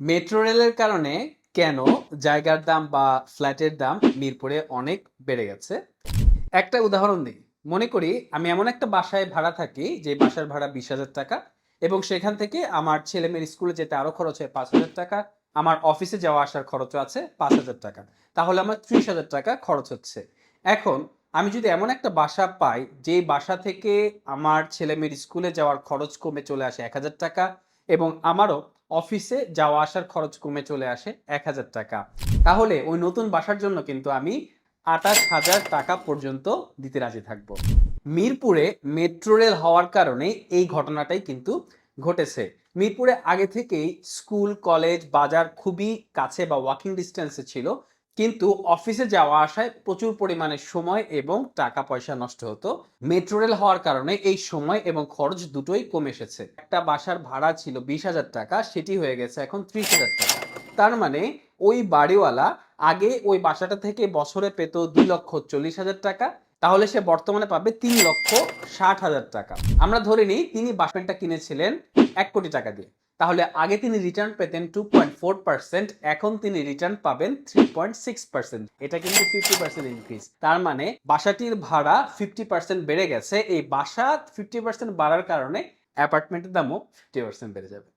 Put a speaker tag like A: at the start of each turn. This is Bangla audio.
A: মেট্রো রেলের কারণে কেন জায়গার দাম বা ফ্ল্যাটের দাম মিরপুরে অনেক বেড়ে গেছে? একটা উদাহরণ দিই। মনে করি আমি এমন একটা বাসায় ভাড়া থাকি, যে বাসার ভাড়া বিশ হাজার টাকা এবং সেখান থেকে আমার ছেলে মেয়ের স্কুলে যেতে আরও খরচ হয় পাঁচ হাজার টাকা, আমার অফিসে যাওয়া আসার খরচ আছে পাঁচ হাজার টাকা। তাহলে আমার ত্রিশ হাজার টাকা খরচ হচ্ছে। এখন আমি যদি এমন একটা বাসা পাই, যে বাসা থেকে আমার ছেলে মেয়ের স্কুলে যাওয়ার খরচ কমে চলে আসে এক হাজার টাকা এবং আমারও অফিসে যাওয়া আসার খরচ কমে চলে আসে এক হাজার টাকা। তাহলে ওই নতুন বাসার জন্য কিন্তু আমি আঠাশ হাজার টাকা পর্যন্ত দিতে রাজি থাকব। মিরপুরে মেট্রো রেল হওয়ার কারণে এই ঘটনাটাই কিন্তু ঘটেছে। মিরপুরে আগে থেকেই স্কুল, কলেজ, বাজার খুবই কাছে বা ওয়াকিং ডিস্টেন্সে ছিল। কিন্তু অফিসে যাওয়া আসায় প্রচুর পরিমাণে সময় এবং টাকা পয়সা নষ্ট হতো। মেট্রো রেল হওয়ার কারণে এই সময় এবং খরচ দুটোই কমে এসেছে। একটা বাসার ভাড়া ছিল বিশ হাজার টাকা, সেটি হয়ে গেছে এখন ত্রিশ হাজার টাকা। তার মানে ওই বাড়িওয়ালা আগে ওই বাসাটা থেকে বছরে পেত দুই লক্ষ চল্লিশ হাজার টাকা, তাহলে সে বর্তমানে পাবে তিন লক্ষ ষাট হাজার টাকা। আমরা ধরে নিই তিনি বাসমেন্টটা কিনেছিলেন এক কোটি টাকা দিয়ে। তাহলে আগে তিনি রিটার্ন পেতেন টু পয়েন্ট ফোর পার্সেন্ট এখন তিনি রিটার্ন পাবেন থ্রি পয়েন্ট সিক্স পার্সেন্ট এটা কিন্তু ফিফটি পার্সেন্ট ইনক্রিজ তার মানে বাসাটির ভাড়া ফিফটি পার্সেন্ট বেড়ে গেছে। এই বাসা ফিফটি পার্সেন্ট বাড়ার কারণে অ্যাপার্টমেন্টের দামও ফিফটি পার্সেন্ট বেড়ে যাবে।